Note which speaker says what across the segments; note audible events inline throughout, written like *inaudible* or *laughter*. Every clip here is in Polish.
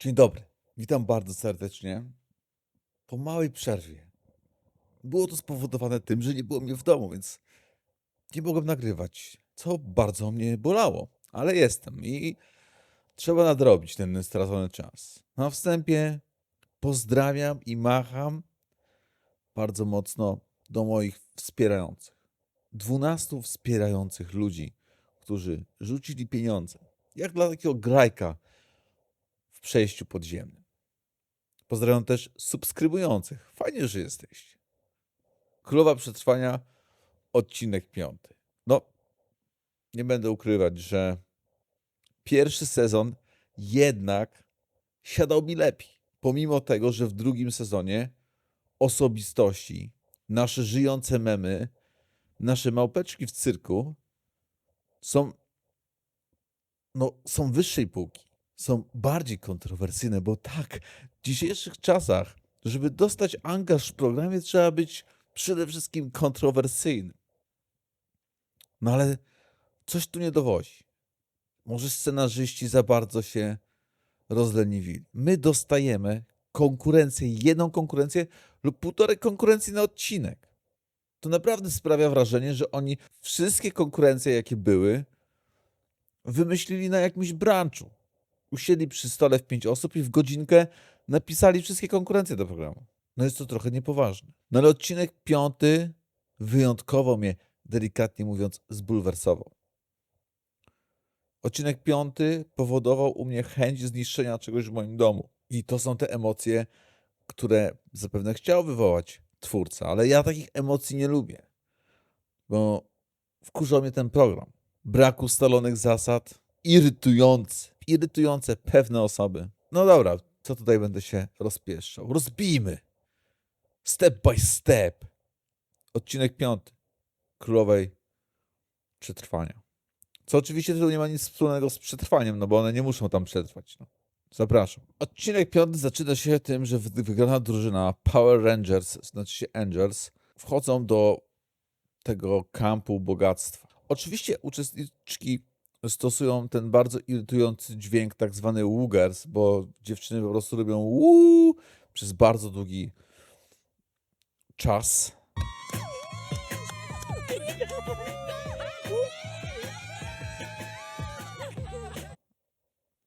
Speaker 1: Dzień dobry, witam bardzo serdecznie. Po małej przerwie. Było to spowodowane tym, że nie było mnie w domu, więc nie mogłem nagrywać, co bardzo mnie bolało, ale jestem i trzeba nadrobić ten stracony czas. Na wstępie pozdrawiam i macham bardzo mocno do moich wspierających. 12 wspierających ludzi, którzy rzucili pieniądze. Jak dla takiego grajka przejściu podziemnym. Pozdrawiam też subskrybujących. Fajnie, że jesteście. Królowa Przetrwania, odcinek piąty. No, nie będę ukrywać, że pierwszy sezon jednak siadał mi lepiej. Pomimo tego, że w drugim sezonie osobistości, nasze żyjące memy, nasze małpeczki w cyrku są, no, są wyższej półki są bardziej kontrowersyjne, bo tak, w dzisiejszych czasach, żeby dostać angaż w programie, trzeba być przede wszystkim kontrowersyjny. No ale coś tu nie dowodzi. Może scenarzyści za bardzo się rozleniwili. My dostajemy konkurencję, jedną konkurencję lub półtorej konkurencji na odcinek. To naprawdę sprawia wrażenie, że oni wszystkie konkurencje, jakie były, wymyślili na jakimś branchu usiedli przy stole w pięć osób i w godzinkę napisali wszystkie konkurencje do programu. No jest to trochę niepoważne. No ale odcinek piąty wyjątkowo mnie, delikatnie mówiąc, zbulwersował. Odcinek piąty powodował u mnie chęć zniszczenia czegoś w moim domu. I to są te emocje, które zapewne chciał wywołać twórca, ale ja takich emocji nie lubię, bo wkurzał mnie ten program. Brak ustalonych zasad, irytujący, irytujące pewne osoby. No dobra, co tutaj będę się rozpieszczał? Rozbijmy. Step by step. Odcinek piąty. Królowej przetrwania. Co oczywiście to nie ma nic wspólnego z przetrwaniem, no bo one nie muszą tam przetrwać. No. Zapraszam. Odcinek piąty zaczyna się tym, że wy- wygrana drużyna Power Rangers, znaczy się Angels, wchodzą do tego kampu bogactwa. Oczywiście uczestniczki stosują ten bardzo irytujący dźwięk, tak zwany woogers, bo dziewczyny po prostu robią wuu przez bardzo długi czas.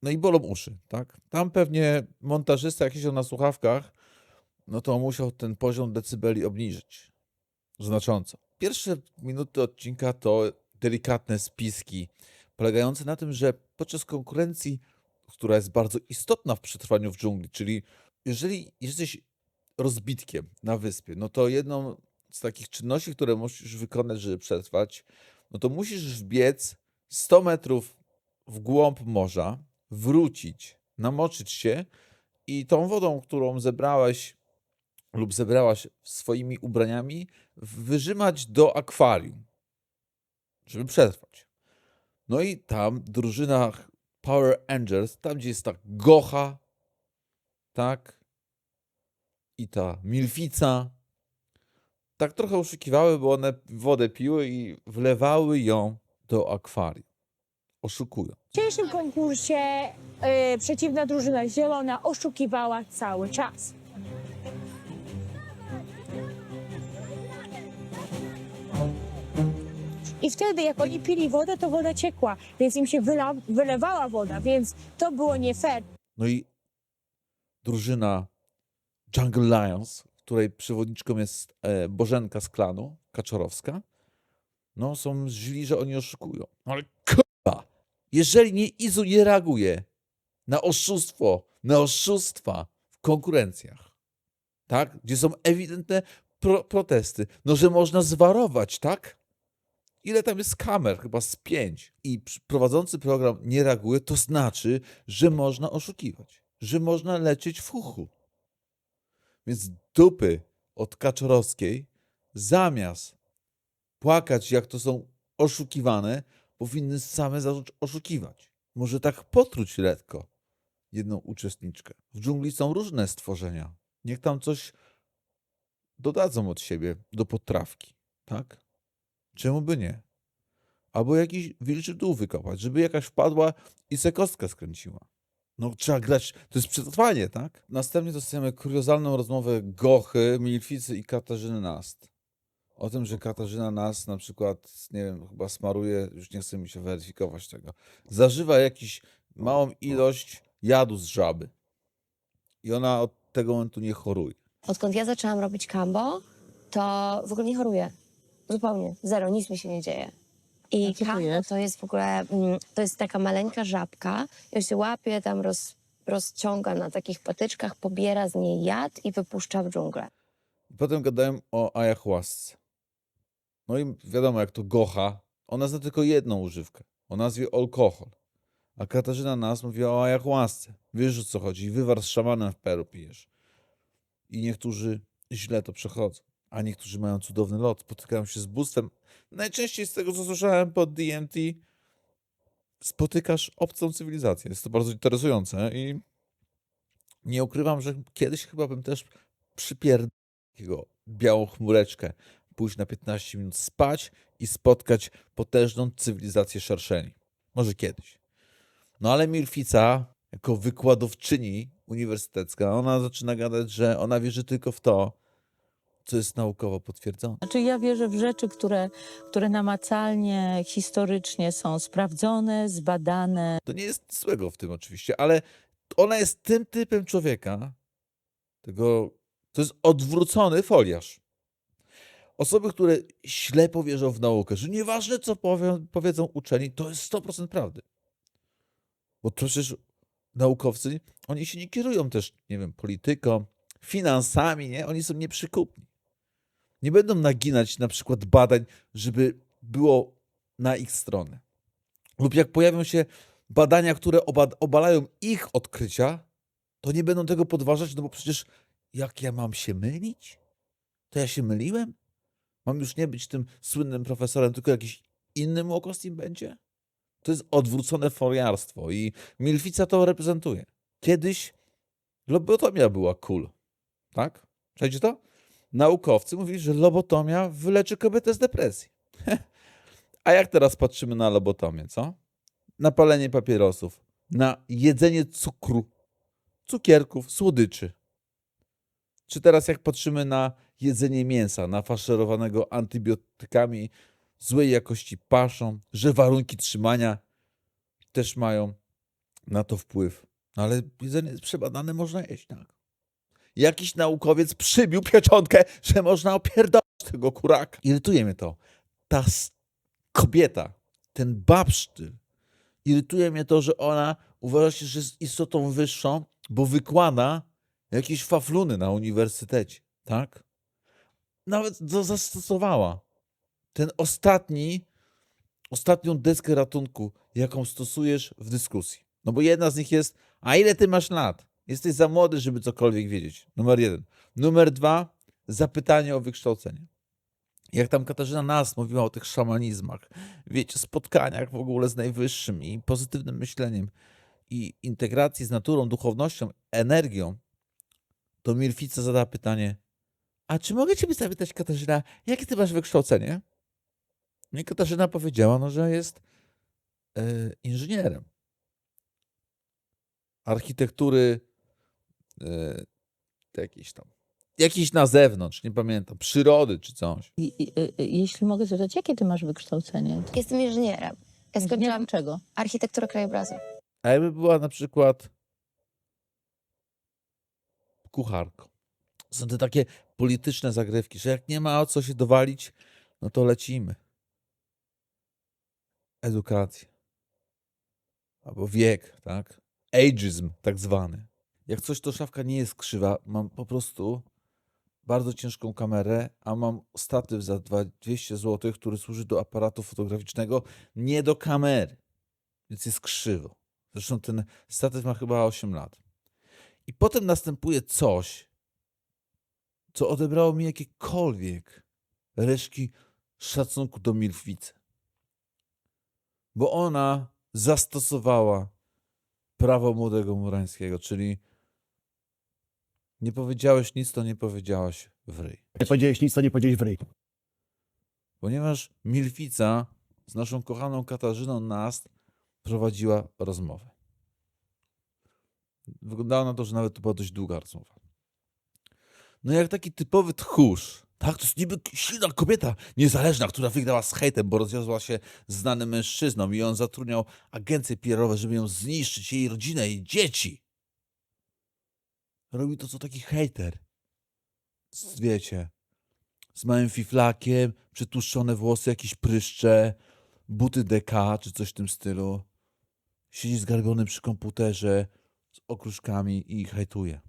Speaker 1: No i bolą uszy, tak? Tam pewnie montażysta, jak siedział na słuchawkach, no to musiał ten poziom decybeli obniżyć znacząco. Pierwsze minuty odcinka to delikatne spiski, polegające na tym, że podczas konkurencji, która jest bardzo istotna w przetrwaniu w dżungli, czyli jeżeli jesteś rozbitkiem na wyspie, no to jedną z takich czynności, które musisz wykonać, żeby przetrwać, no to musisz wbiec 100 metrów w głąb morza, wrócić, namoczyć się i tą wodą, którą zebrałeś lub zebrałaś swoimi ubraniami, wyrzymać do akwarium, żeby przetrwać. No i tam drużyna Power Angels, tam gdzie jest ta Gocha, tak, i ta Milfica, tak trochę oszukiwały, bo one wodę piły i wlewały ją do akwarium. Oszukują.
Speaker 2: W dzisiejszym konkursie y, przeciwna drużyna zielona oszukiwała cały czas. I wtedy, jak oni pili wodę, to woda ciekła, więc im się wyla, wylewała woda, więc to było nie fair.
Speaker 1: No i drużyna Jungle Lions, której przewodniczką jest e, Bożenka z klanu, Kaczorowska, no są źli, że oni oszukują. Ale k***a, jeżeli nie Izu nie reaguje na oszustwo, na oszustwa w konkurencjach, tak, gdzie są ewidentne pro protesty, no że można zwarować, tak? Ile tam jest kamer? Chyba z pięć. I prowadzący program nie reaguje, to znaczy, że można oszukiwać, że można lecieć w uchu. Więc dupy od Kaczorowskiej, zamiast płakać, jak to są oszukiwane, powinny same zacząć oszukiwać. Może tak potruć lekko jedną uczestniczkę. W dżungli są różne stworzenia. Niech tam coś dodadzą od siebie do potrawki, tak? Czemu by nie? Albo jakiś wilczy dół wykopać, żeby jakaś wpadła i se kostkę skręciła. No trzeba grać, to jest przetrwanie, tak? Następnie dostajemy kuriozalną rozmowę Gochy, Milficy i Katarzyny Nast. O tym, że Katarzyna Nast na przykład, nie wiem, chyba smaruje, już nie chce mi się weryfikować tego, zażywa jakiś małą ilość jadu z żaby. I ona od tego momentu nie choruje.
Speaker 3: Odkąd ja zaczęłam robić kambo, to w ogóle nie choruję. Zupełnie. Zero, nic mi się nie dzieje. I
Speaker 4: A co to jest?
Speaker 3: to jest w ogóle, mm, to jest taka maleńka żabka. Ją się łapie, tam roz, rozciąga na takich patyczkach, pobiera z niej jad i wypuszcza w dżunglę.
Speaker 1: I potem gadają o ayahuasce. No i wiadomo, jak to Gocha, ona zna tylko jedną używkę, o nazwie alkohol. A Katarzyna Nas mówi o ayahuasce. Wiesz o co chodzi, wywar z szamanem w Peru pijesz. I niektórzy źle to przechodzą, a niektórzy mają cudowny lot, spotykają się z bóstwem. Najczęściej z tego, co słyszałem pod DMT, spotykasz obcą cywilizację. Jest to bardzo interesujące i nie ukrywam, że kiedyś chyba bym też przypierdolił takiego białą chmureczkę, pójść na 15 minut spać i spotkać potężną cywilizację szerszeni. Może kiedyś. No ale Milfica, jako wykładowczyni uniwersytecka, ona zaczyna gadać, że ona wierzy tylko w to, co jest naukowo potwierdzone.
Speaker 4: Znaczy ja wierzę w rzeczy, które, które namacalnie, historycznie są sprawdzone, zbadane.
Speaker 1: To nie jest nic złego w tym oczywiście, ale ona jest tym typem człowieka, tego, to jest odwrócony foliarz. Osoby, które ślepo wierzą w naukę, że nieważne co powią, powiedzą uczeni, to jest 100% prawdy. Bo to przecież naukowcy, oni się nie kierują też, nie wiem, polityką, finansami, nie? Oni są nieprzykupni. Nie będą naginać na przykład badań, żeby było na ich stronę. Lub jak pojawią się badania, które oba- obalają ich odkrycia, to nie będą tego podważać, no bo przecież jak ja mam się mylić? To ja się myliłem? Mam już nie być tym słynnym profesorem, tylko jakiś inny łokos im będzie? To jest odwrócone foliarstwo i Milfica to reprezentuje. Kiedyś lobotomia była cool, tak? Przejdzie to? Naukowcy mówili, że lobotomia wyleczy kobietę z depresji. *laughs* A jak teraz patrzymy na lobotomię, co? Na palenie papierosów, na jedzenie cukru, cukierków, słodyczy. Czy teraz jak patrzymy na jedzenie mięsa, nafaszerowanego antybiotykami, złej jakości paszą, że warunki trzymania też mają na to wpływ. No ale jedzenie jest przebadane, można jeść, tak. Jakiś naukowiec przybił pieczątkę, że można opierdolić tego kuraka. Irytuje mnie to. Ta kobieta, ten babsztyl, irytuje mnie to, że ona uważa się, że jest istotą wyższą, bo wykłada jakieś fafluny na uniwersytecie, tak? Nawet to zastosowała. Ten ostatni, ostatnią deskę ratunku, jaką stosujesz w dyskusji. No bo jedna z nich jest, a ile ty masz lat? Jesteś za młody, żeby cokolwiek wiedzieć. Numer jeden. Numer dwa, zapytanie o wykształcenie. Jak tam Katarzyna Nas mówiła o tych szamanizmach, wiecie, spotkaniach w ogóle z najwyższym i pozytywnym myśleniem i integracji z naturą, duchownością, energią, to Milfica zadała pytanie, a czy mogę ciebie zapytać, Katarzyna, jakie ty masz wykształcenie? No i Katarzyna powiedziała, no, że jest e, inżynierem. Architektury jakiejś tam, jakiejś na zewnątrz, nie pamiętam, przyrody czy coś.
Speaker 4: I, i, i, jeśli mogę zapytać, jakie ty masz wykształcenie?
Speaker 3: Jestem inżynierem. Ja
Speaker 4: Nie
Speaker 3: skończyłam
Speaker 4: wiem czego.
Speaker 3: architekturę krajobrazu.
Speaker 1: A jakby była na przykład kucharką. Są te takie polityczne zagrywki, że jak nie ma o co się dowalić, no to lecimy. Edukacja. Albo wiek, tak? Ageism tak zwany. Jak coś, to szafka nie jest krzywa. Mam po prostu bardzo ciężką kamerę, a mam statyw za dwa- 200 zł, który służy do aparatu fotograficznego, nie do kamery. Więc jest krzywo. Zresztą ten statyw ma chyba 8 lat. I potem następuje coś, co odebrało mi jakiekolwiek resztki szacunku do Milficy. Bo ona zastosowała prawo młodego Murańskiego, czyli nie powiedziałeś nic, to nie powiedziałaś w ryj.
Speaker 5: Nie powiedziałeś nic, to nie powiedziałeś w ryj.
Speaker 1: Ponieważ Milfica z naszą kochaną Katarzyną Nast prowadziła rozmowę. Wyglądało na to, że nawet to była dość długa rozmowa. No jak taki typowy tchórz. Tak, to jest niby silna kobieta, niezależna, która wygrała z hejtem, bo rozwiązała się z znanym mężczyzną i on zatrudniał agencje PR-owe, żeby ją zniszczyć, jej rodzinę, jej dzieci. Robi to co taki hejter. Z- Wiecie, z małym fiflakiem, przytłuszczone włosy, jakieś pryszcze, buty DK czy coś w tym stylu. Siedzi zgarbiony przy komputerze z okruszkami i hejtuje.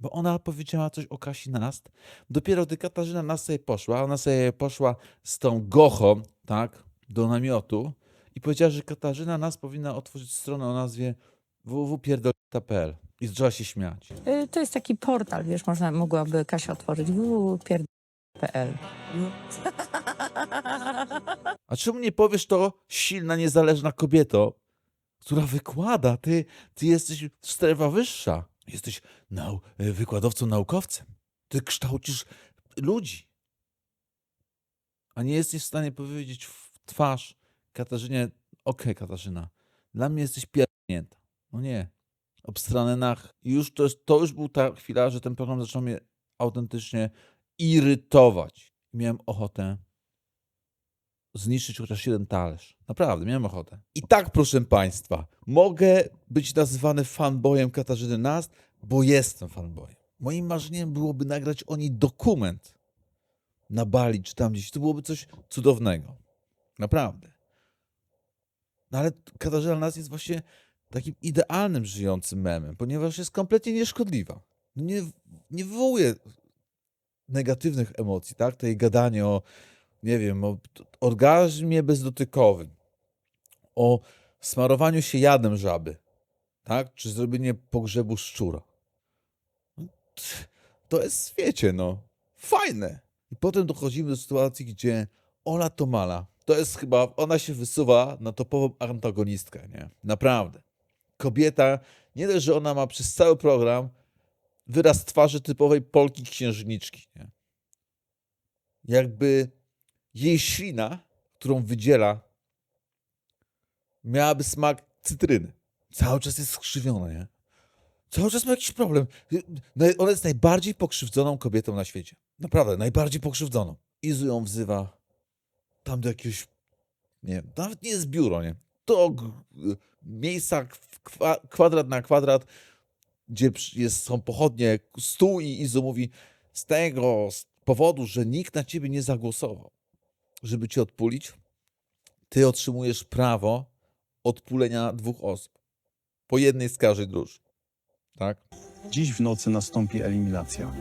Speaker 1: Bo ona powiedziała coś o Kasi Nast. Dopiero gdy Katarzyna Nast sobie poszła, ona sobie poszła z tą gochą, tak, do namiotu i powiedziała, że Katarzyna Nast powinna otworzyć stronę o nazwie www.pierdolita.pl i zaczęła się śmiać.
Speaker 4: Y, To jest taki portal, wiesz, można, mogłaby Kasia otworzyć www.pierd.pl.
Speaker 1: A czemu nie powiesz to silna, niezależna kobieto, która wykłada? Ty, ty jesteś strefa wyższa. Jesteś nau wykładowcą, naukowcem. Ty kształcisz ludzi. A nie jesteś w stanie powiedzieć w twarz Katarzynie, okej Katarzyna, dla mnie jesteś pierdnięta. No nie. Obstrane nach. I już to, jest, to już był ta chwila, że ten program zaczął mnie autentycznie irytować. Miałem ochotę zniszczyć chociaż jeden talerz. Naprawdę, miałem ochotę. I tak, proszę Państwa, mogę być nazywany fanboyem Katarzyny Nast, bo jestem fanboyem. Moim marzeniem byłoby nagrać o niej dokument na Bali czy tam gdzieś. To byłoby coś cudownego. Naprawdę. No ale Katarzyna Nast jest właśnie takim idealnym żyjącym memem, ponieważ jest kompletnie nieszkodliwa. No Nie, nie wywołuje negatywnych emocji, tak? To jej gadanie o nie wiem, o orgazmie bezdotykowym, o smarowaniu się jadem żaby, tak? Czy zrobienie pogrzebu szczura. No, To jest, wiecie, no, fajne. I potem dochodzimy do sytuacji, gdzie Ola Tomala, to jest chyba, ona się wysuwa na topową antagonistkę, nie? Naprawdę. Kobieta, nie dość, że ona ma przez cały program wyraz twarzy typowej Polki księżniczki, nie? Jakby jej ślina, którą wydziela, miałaby smak cytryny. Cały czas jest skrzywiona, nie? Cały czas ma jakiś problem. No, Ona jest najbardziej pokrzywdzoną kobietą na świecie. Naprawdę, najbardziej pokrzywdzoną. Izu ją wzywa tam do jakiegoś, nie nawet nie jest biuro, nie? Do g- miejsca kwa, kwadrat na kwadrat, gdzie jest, są pochodnie, stół i Izu mówi z tego z powodu, że nikt na ciebie nie zagłosował, żeby cię odpulić, ty otrzymujesz prawo odpulenia dwóch osób. Po jednej z każdej drużyny. Tak?
Speaker 5: Dziś w nocy nastąpi eliminacja.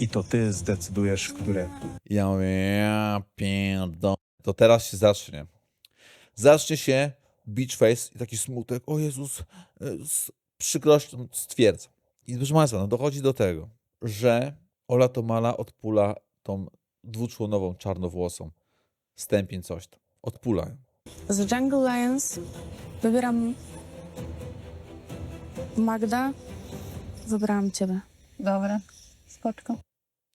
Speaker 5: I to ty zdecydujesz, które.
Speaker 1: Ja ja pierdolę. To teraz się zacznie. Zacznie się beach face i taki smutek. O Jezus, e, z przykrością stwierdzam. I proszę Państwa, no dochodzi do tego, że Ola Tomala odpula tą dwuczłonową czarnowłosą stępień coś tam. Odpula ją.
Speaker 6: Z Jungle Lions wybieram Magda. Wybrałam ciebie.
Speaker 7: Dobra, spoczko.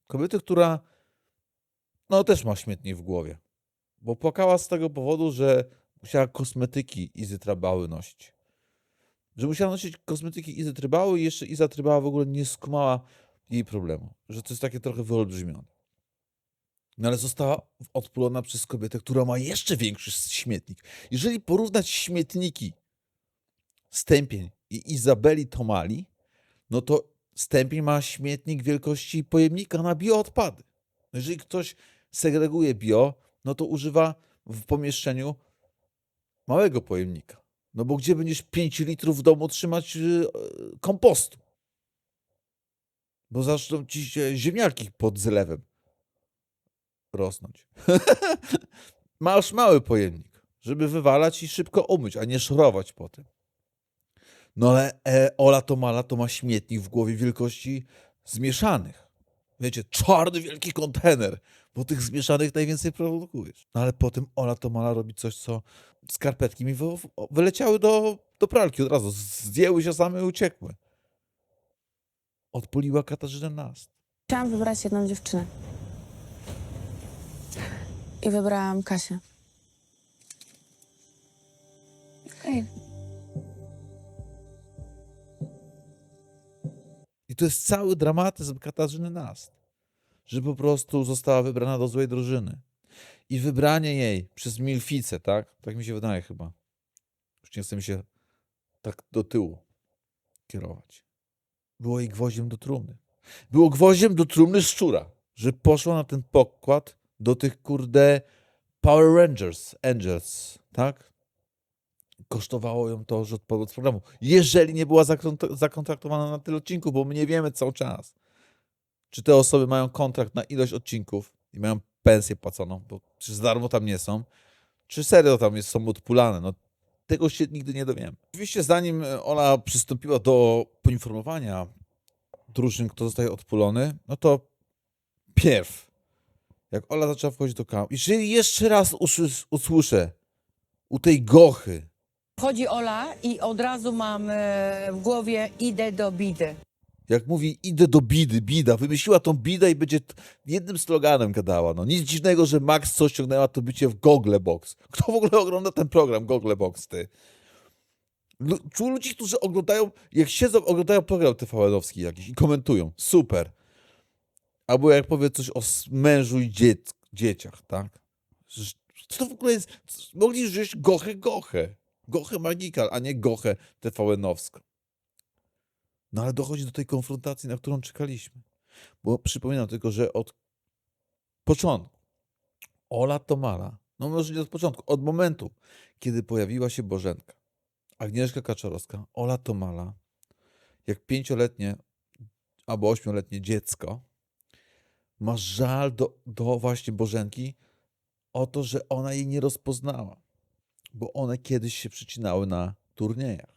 Speaker 1: Kobiety, która no też ma śmietnik w głowie. Bo płakała z tego powodu, że musiała kosmetyki Izy Trabały nosić. Że musiała nosić kosmetyki Izy Trybały i jeszcze Iza Trybała w ogóle nie skumała jej problemu. Że to jest takie trochę wyolbrzymione. No ale została odpulona przez kobietę, która ma jeszcze większy śmietnik. Jeżeli porównać śmietniki Stępień i Izabeli Tomali, no to Stępień ma śmietnik wielkości pojemnika na bioodpady. Jeżeli ktoś segreguje bio, no to używa w pomieszczeniu małego pojemnika. No bo gdzie będziesz 5 litrów w domu trzymać yy, kompostu? Bo zaczną ci się ziemniaki pod zlewem rosnąć. *laughs* Masz mały pojemnik, żeby wywalać i szybko umyć, a nie szorować potem. No ale e, Ola Tomala to ma śmietnik w głowie wielkości zmieszanych. Wiecie, czarny wielki kontener, bo tych zmieszanych najwięcej produkujesz. No ale potem Ola Tomala robi coś, co skarpetki mi wy, wyleciały do, do pralki od razu. Zdjęły się same i uciekły. Odpuliła Katarzynę Nast.
Speaker 6: Chciałam wybrać jedną dziewczynę. I wybrałam Kasię. Ej.
Speaker 1: I to jest cały dramatyzm Katarzyny Nast, że po prostu została wybrana do złej drużyny. I wybranie jej przez Milficę, tak? Tak mi się wydaje chyba. Już nie chcę mi się tak do tyłu kierować. Było jej gwoździem do trumny. Było gwoździem do trumny szczura, że poszła na ten pokład do tych kurde Power Rangers, Angels, tak? Kosztowało ją to, że odpadła z programu. Jeżeli nie była zakont- zakontraktowana na tyle odcinków, bo my nie wiemy cały czas, czy te osoby mają kontrakt na ilość odcinków i mają pensję płaconą, bo czy za darmo tam nie są, czy serio tam jest, są odpulane. No, tego się nigdy nie dowiemy. Oczywiście zanim e, Ola przystąpiła do poinformowania drużyn, kto zostaje odpulony, no to pierw, jak Ola zaczęła wchodzić do kamery, jeżeli jeszcze raz usłys- usłyszę u tej gochy,
Speaker 8: Chodzi Ola i od razu mam e, w głowie idę do bidy.
Speaker 1: Jak mówi idę do bidy, bida, wymyśliła tą bidę i będzie jednym sloganem gadała. No nic dziwnego, że Max co ściągnęła to bycie w Google Box. *laughs* Kto w ogóle ogląda ten program Google Box, ty? Lu- Czu ludzi, którzy oglądają, jak siedzą, oglądają program TVN-owski jakiś i komentują. Super. Albo jak powie coś o mężu i dziec dzieciach, tak? Co to w ogóle jest? Mogli wziąć Gochę Gochę. Gochę Magikal, a nie Gochę TVN-owską. No ale dochodzi do tej konfrontacji, na którą czekaliśmy. Bo przypominam tylko, że od początku Ola Tomala, no może nie od początku, od momentu, kiedy pojawiła się Bożenka, Agnieszka Kaczorowska, Ola Tomala, jak pięcioletnie albo ośmioletnie dziecko, ma żal do, do właśnie Bożenki o to, że ona jej nie rozpoznała, bo one kiedyś się przycinały na turniejach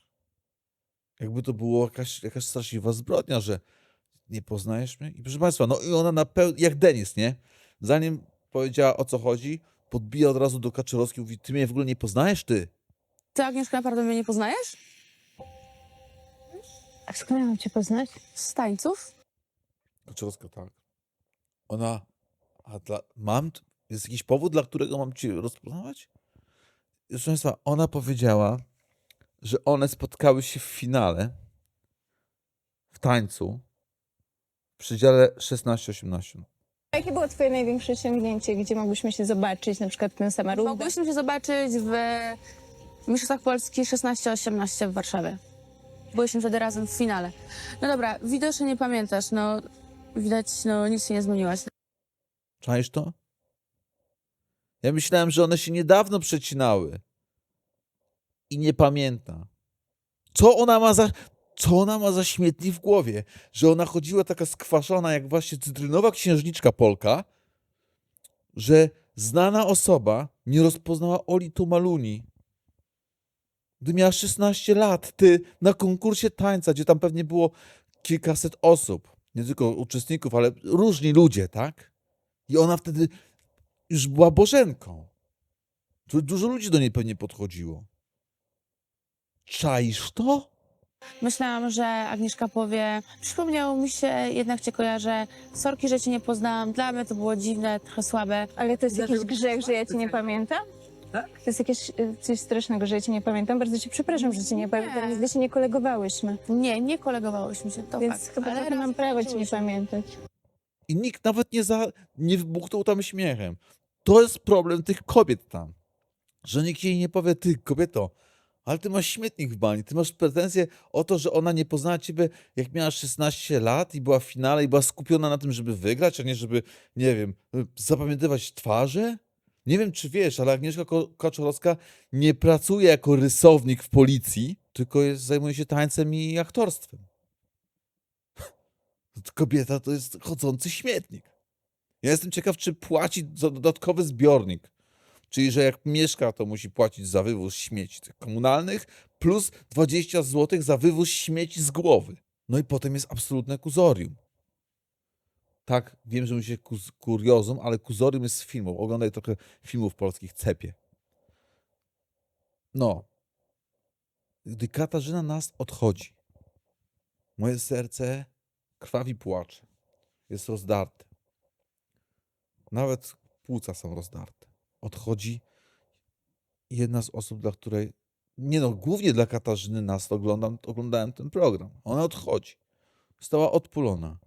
Speaker 1: jakby to było jakaś, jakaś straszliwa zbrodnia, że nie poznajesz mnie? I proszę Państwa, no i ona na peł... jak Denis, nie? Zanim powiedziała o co chodzi, podbija od razu do Kaczorowskiej, mówi, ty mnie w ogóle nie poznajesz, ty?
Speaker 6: Ty, Agnieszka, naprawdę mnie nie poznajesz?
Speaker 2: A skąd ja mam cię poznać?
Speaker 6: Z tańców?
Speaker 1: Kaczorowska, tak. Ona, a dla... mam, jest jakiś powód, dla którego mam cię rozpoznawać? Proszę Państwa, ona powiedziała, że one spotkały się w finale, w tańcu, w przedziale 16-18.
Speaker 7: Jakie było twoje największe osiągnięcie, gdzie mogliśmy się zobaczyć, na przykład ten sama runda?
Speaker 6: Mogłyśmy się zobaczyć w Mistrzostwach Polski 16-18 w Warszawie. Byliśmy wtedy razem w finale. No dobra, widocznie nie pamiętasz, no widać, no nic się nie zmieniłaś.
Speaker 1: Czaisz to? Ja myślałem, że one się niedawno przecinały. I nie pamięta. Co ona ma za. Co ona ma za śmietnik w głowie? Że ona chodziła taka skwaszona, jak właśnie cytrynowa księżniczka Polka, że znana osoba nie rozpoznała Oli Tomaluni. Gdy miała 16 lat, ty na konkursie tańca, gdzie tam pewnie było kilkaset osób, nie tylko uczestników, ale różni ludzie, tak? I ona wtedy już była Bożenką. Dużo ludzi do niej pewnie podchodziło. Czaisz to?
Speaker 6: Myślałam, że Agnieszka powie, przypomniało mi się, jednak cię kojarzę, sorki, że cię nie poznałam, dla mnie to było dziwne, trochę słabe.
Speaker 7: Ale to jest jakiś grzech, że ja cię nie pamiętam?
Speaker 8: Tak?
Speaker 7: To jest jakieś y, coś strasznego, że ja cię nie pamiętam. Bardzo cię przepraszam, że cię nie pamiętam. Nigdy się nie kolegowałyśmy.
Speaker 6: Nie, nie kolegowałyśmy się, to
Speaker 7: Więc
Speaker 6: fakt.
Speaker 7: chyba trochę mam prawo cię nie pamiętać.
Speaker 1: I nikt nawet nie, za, nie wybuchnął tam śmiechem. To jest problem tych kobiet tam. Że nikt jej nie powie, ty kobieto, ale ty masz śmietnik w bani, ty masz pretensje o to, że ona nie poznała ciebie, jak miała 16 lat i była w finale i była skupiona na tym, żeby wygrać, a nie żeby, nie wiem, zapamiętywać twarze? Nie wiem, czy wiesz, ale Agnieszka Kaczorowska nie pracuje jako rysownik w policji, tylko jest, zajmuje się tańcem i aktorstwem. *laughs* Kobieta to jest chodzący śmietnik. Ja jestem ciekaw, czy płaci za dodatkowy zbiornik. Czyli, że jak mieszka, to musi płacić za wywóz śmieci tych komunalnych, plus 20 zł za wywóz śmieci z głowy. No i potem jest absolutne kuzorium. Tak, wiem, że mówi się kuriozum, ale kuzorium jest z filmów. Oglądaj trochę filmów polskich, cepie. No. Gdy Katarzyna nas odchodzi, moje serce krwawi płacze. Jest rozdarte. Nawet płuca są rozdarte. Odchodzi jedna z osób, dla której Nie no, głównie dla Katarzyny Nast oglądam, oglądałem ten program. Ona odchodzi. Została odpulona.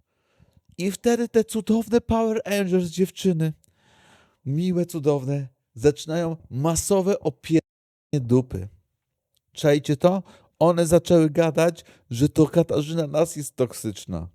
Speaker 1: I wtedy te cudowne Power Rangers dziewczyny, miłe, cudowne, zaczynają masowe opieranie dupy. Czajcie to? One zaczęły gadać, że to Katarzyna Nas jest toksyczna.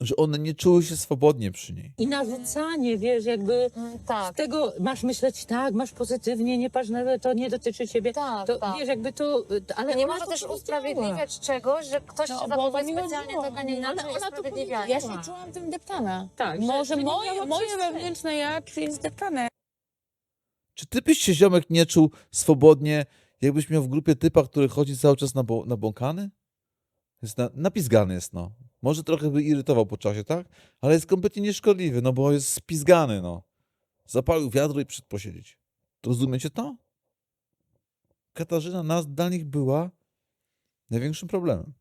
Speaker 1: Że one nie czuły się swobodnie przy niej.
Speaker 4: I narzucanie, wiesz, jakby
Speaker 3: Tak,
Speaker 4: z tego masz myśleć tak, masz pozytywnie, nie patrz na to, nie dotyczy ciebie.
Speaker 3: tak,
Speaker 4: To
Speaker 3: tak.
Speaker 4: wiesz, jakby to, ale
Speaker 3: nie
Speaker 4: ona
Speaker 3: może
Speaker 4: to
Speaker 3: też
Speaker 4: powiedziała.
Speaker 3: usprawiedliwiać czegoś, że ktoś
Speaker 4: No,
Speaker 3: się
Speaker 4: bo
Speaker 3: zachowuje
Speaker 4: mi chodziło.
Speaker 3: specjalnie tego nie
Speaker 4: No, ale
Speaker 3: należy
Speaker 4: ona to.
Speaker 6: Ja się czułam tym deptana.
Speaker 4: Tak, że-
Speaker 6: Może
Speaker 4: że nie
Speaker 6: moje,
Speaker 4: miała
Speaker 6: moje
Speaker 4: przestrzeni.
Speaker 6: wewnętrzne ja jest deptane.
Speaker 1: Czy ty byś się, ziomek, nie czuł swobodnie, jakbyś miał w grupie typa, który chodzi cały czas na bo- nabłąkany? Jest na, napizgany jest, no. Może trochę by irytował po czasie, tak? Ale jest kompletnie nieszkodliwy, no bo jest spizgany, no. Zapalił wiadro i przyszedł posiedzieć. Rozumiecie to? Katarzyna nas dla nich była największym problemem.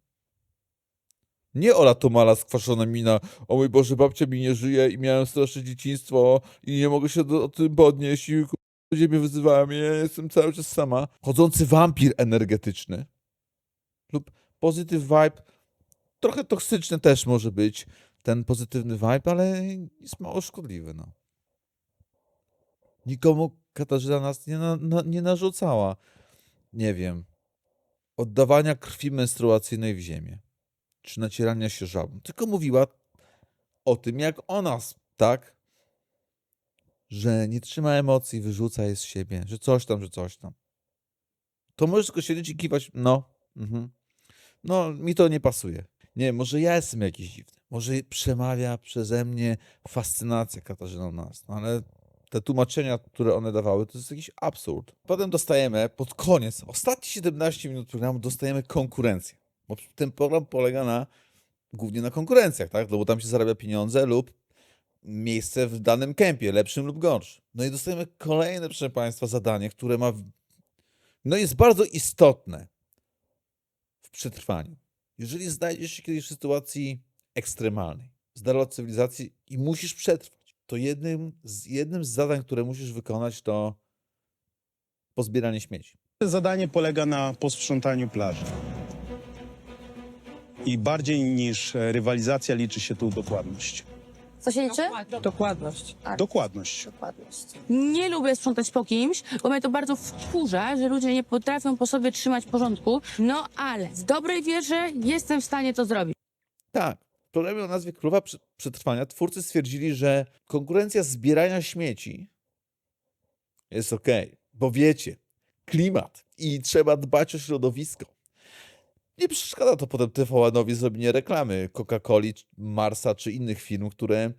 Speaker 1: Nie Ola Tomala skwaszona mina, o mój Boże, babcia mi nie żyje i miałem straszne dzieciństwo i nie mogę się do, o tym podnieść i ludzie mnie wyzywają ja jestem cały czas sama. Chodzący wampir energetyczny lub positive vibe, trochę toksyczny też może być ten pozytywny vibe, ale jest mało szkodliwy, no. Nikomu Katarzyna nas nie, na, na, nie narzucała, nie wiem, oddawania krwi menstruacyjnej w ziemię, czy nacierania się żabą, tylko mówiła o tym, jak ona, s- tak, że nie trzyma emocji, wyrzuca je z siebie, że coś tam, że coś tam. To możesz tylko siedzieć i kiwać, no, mhm. no, mi to nie pasuje. Nie, może ja jestem jakiś dziwny. Może przemawia przeze mnie fascynacja Katarzyną Nas, no ale te tłumaczenia, które one dawały, to jest jakiś absurd. Potem dostajemy, pod koniec, ostatnie 17 minut programu, dostajemy konkurencję. Bo ten program polega na, głównie na konkurencjach, tak? No bo tam się zarabia pieniądze lub miejsce w danym kempie, lepszym lub gorszym. No i dostajemy kolejne, proszę Państwa, zadanie, które ma, no jest bardzo istotne w przetrwaniu. Jeżeli znajdziesz się kiedyś w sytuacji ekstremalnej, z dala od cywilizacji i musisz przetrwać, to jednym z, jednym z zadań, które musisz wykonać, to pozbieranie śmieci.
Speaker 5: Zadanie polega na posprzątaniu plaży. I bardziej niż rywalizacja liczy się tu dokładność.
Speaker 3: Co się liczy?
Speaker 8: Dokładność.
Speaker 5: Dokładność.
Speaker 3: Dokładność.
Speaker 6: Nie lubię sprzątać po kimś, bo mnie to bardzo wkurza, że ludzie nie potrafią po sobie trzymać porządku. No ale w dobrej wierze jestem w stanie to zrobić.
Speaker 1: Tak. W programie o nazwie Królowa Prze- Przetrwania twórcy stwierdzili, że konkurencja zbierania śmieci jest okej, bo wiecie, klimat i trzeba dbać o środowisko. Nie przeszkadza to potem TVN-owi zrobienie reklamy Coca-Coli, Marsa czy innych firm, które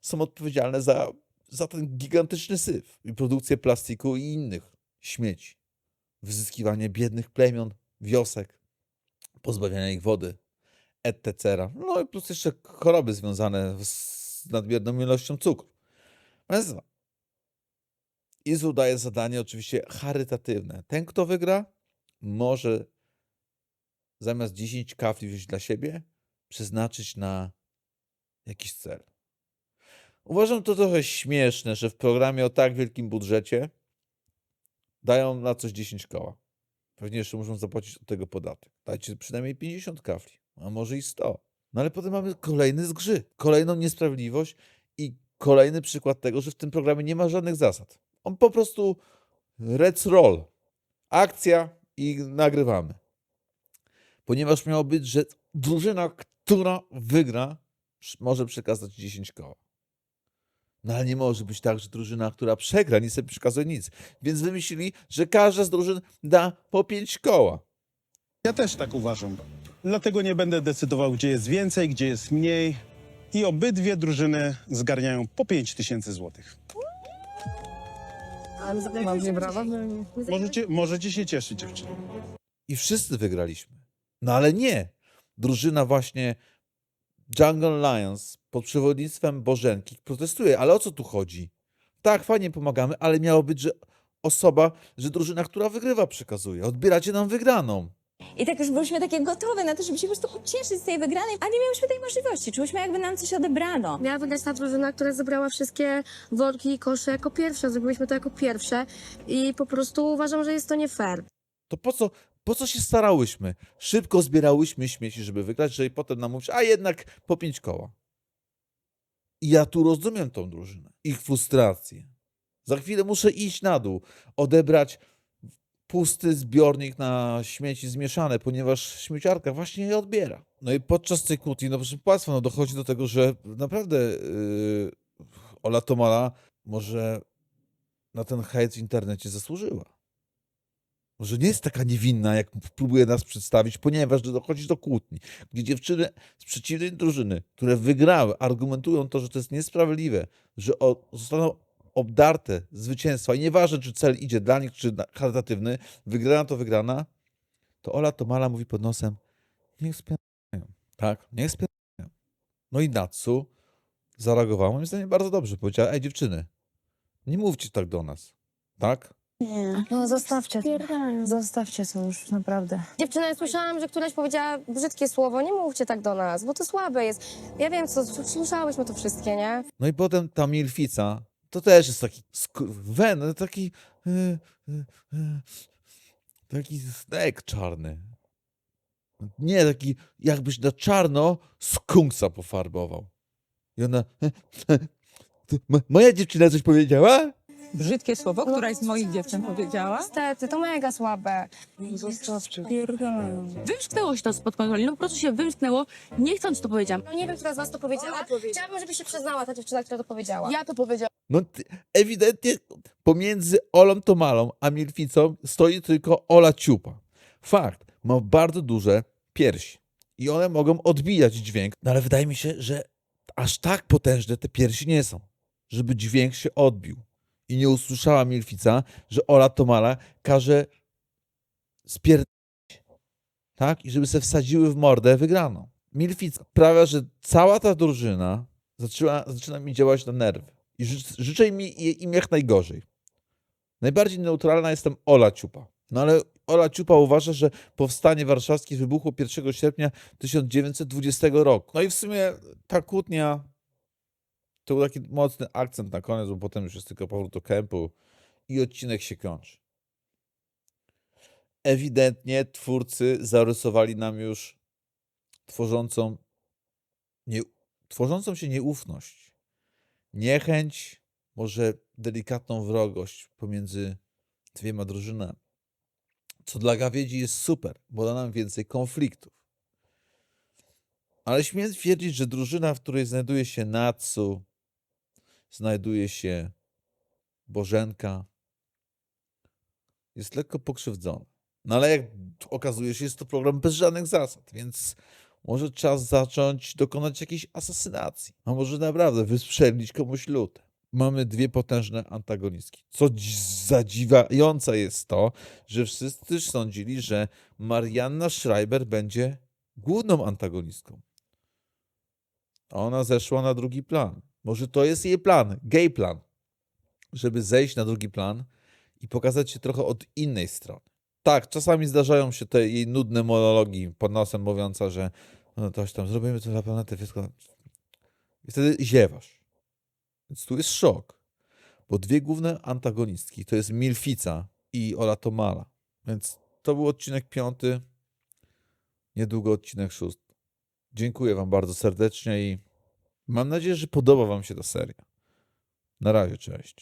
Speaker 1: są odpowiedzialne za, za ten gigantyczny syf i produkcję plastiku i innych śmieci. Wyzyskiwanie biednych plemion, wiosek, pozbawianie ich wody, etc. No i plus jeszcze choroby związane z nadmierną ilością cukru. Więc no. Izu daje zadanie oczywiście charytatywne. Ten, kto wygra, może zamiast 10 kafli wziąć dla siebie, przeznaczyć na jakiś cel. Uważam to trochę śmieszne, że w programie o tak wielkim budżecie dają na coś 10 koła. Pewnie jeszcze muszą zapłacić od tego podatek. Dajcie przynajmniej 50 kafli, a może i 100. No ale potem mamy kolejny zgrzyt, kolejną niesprawiedliwość i kolejny przykład tego, że w tym programie nie ma żadnych zasad. On po prostu red roll. Akcja i nagrywamy. Ponieważ miało być, że drużyna, która wygra, może przekazać 10 koła. No ale nie może być tak, że drużyna, która przegra, nie sobie przekazuje nic. Więc wymyślili, że każda z drużyn da po 5 koła.
Speaker 5: Ja też tak uważam. Dlatego nie będę decydował, gdzie jest więcej, gdzie jest mniej. I obydwie drużyny zgarniają po 5 tysięcy złotych.
Speaker 8: Mam nie brawa?
Speaker 5: Możecie, możecie się cieszyć, dziewczyny.
Speaker 1: i wszyscy wygraliśmy. No ale nie. Drużyna właśnie Jungle Lions pod przewodnictwem Bożenki protestuje. Ale o co tu chodzi? Tak, fajnie pomagamy, ale miało być, że osoba, że drużyna, która wygrywa, przekazuje. Odbieracie nam wygraną.
Speaker 7: I tak już byliśmy takie gotowe na to, żeby się po prostu ucieszyć z tej wygranej, a nie miałyśmy tej możliwości. Czułyśmy, jakby nam coś odebrano.
Speaker 3: Miała wygrać ta drużyna, która zebrała wszystkie worki i kosze jako pierwsza. Zrobiliśmy to jako pierwsze i po prostu uważam, że jest to nie fair.
Speaker 1: To po co, po co się starałyśmy? Szybko zbierałyśmy śmieci, żeby wygrać, żeby potem nam mówić, a jednak po pięć koła. I ja tu rozumiem tą drużynę, ich frustrację. Za chwilę muszę iść na dół, odebrać pusty zbiornik na śmieci zmieszane, ponieważ śmieciarka właśnie je odbiera. No i podczas tej kłótni, no proszę Państwa, no dochodzi do tego, że naprawdę yy, Ola Tomala może na ten hejt w internecie zasłużyła. Może nie jest taka niewinna, jak próbuje nas przedstawić, ponieważ dochodzi do kłótni, gdzie dziewczyny z przeciwnej drużyny, które wygrały, argumentują to, że to jest niesprawiedliwe, że o, zostaną obdarte zwycięstwa i nieważne, czy cel idzie dla nich, czy charytatywny, wygrana to wygrana, to Ola Tomala mówi pod nosem, niech spierają, tak, niech spierają. No i Natsu zareagowała, moim zdaniem bardzo dobrze, powiedziała, ej dziewczyny, nie mówcie tak do nas, tak?
Speaker 3: No zostawcie to. Zostawcie to już, naprawdę. Dziewczyna, ja słyszałam, że któraś powiedziała brzydkie słowo. Nie mówcie tak do nas, bo to słabe jest. Ja wiem, co, słyszałyśmy to wszystkie, nie?
Speaker 1: No i potem ta Milfica, to też jest taki wen, no taki y, y, y, taki snek czarny. Nie, taki jakbyś na czarno skunksa pofarbował. I ona, "Ty, mo- moja dziewczyna coś powiedziała?
Speaker 9: Brzydkie słowo, któraś z moich dziewczyn powiedziała.
Speaker 3: Niestety, to mega słabe.
Speaker 6: Wymknęło się to spod kontroli, no po prostu się wymknęło, nie chcąc to powiedziałam.
Speaker 3: No nie wiem, która z was to powiedziała. Chciałabym, żeby się przyznała ta dziewczyna, która to powiedziała.
Speaker 6: Ja to powiedziałam.
Speaker 1: No ty, ewidentnie pomiędzy Olą Tomalą a Milficą stoi tylko Ola Ciupa. Fakt, ma bardzo duże piersi i one mogą odbijać dźwięk, no ale wydaje mi się, że aż tak potężne te piersi nie są, żeby dźwięk się odbił. I nie usłyszała Milfica, że Ola Tomala każe spierdać, tak? I żeby se wsadziły w mordę wygraną. Milfica sprawia, że cała ta drużyna zaczyna, zaczyna mi działać na nerwy. I ży, życzę mi im jak najgorzej. Najbardziej neutralna jest tam Ola Ciupa. No ale Ola Ciupa uważa, że powstanie warszawskie wybuchło 1 sierpnia 1920 roku. No i w sumie ta kłótnia to był taki mocny akcent na koniec, bo potem już jest tylko powrót do kempu i odcinek się kończy. Ewidentnie twórcy zarysowali nam już tworzącą, nie, tworzącą się nieufność niechęć, może delikatną wrogość pomiędzy dwiema drużynami. Co dla gawiedzi jest super, bo da nam więcej konfliktów. Ale śmiem twierdzić, że drużyna, w której znajduje się Natsu, znajduje się Bożenka, jest lekko pokrzywdzona. No ale jak okazuje się, jest to program bez żadnych zasad, więc może czas zacząć dokonać jakiejś asasynacji. A może naprawdę wystrzelić komuś lutę. Mamy dwie potężne antagonistki. Co dzi- zadziwiające jest to, że wszyscy sądzili, że Marianna Schreiber będzie główną antagonistką. Ona zeszła na drugi plan. Może to jest jej plan, gay plan, żeby zejść na drugi plan i pokazać się trochę od innej strony. Tak, czasami zdarzają się te jej nudne monologi pod nosem mówiąca, że no coś tam, zrobimy to dla planety, wszystko. I wtedy ziewasz. Więc tu jest szok. Bo dwie główne antagonistki to jest Milfica i Ola Tomala. Więc to był odcinek piąty. Niedługo odcinek szósty. Dziękuję Wam bardzo serdecznie i mam nadzieję, że podoba Wam się ta seria. Na razie, cześć.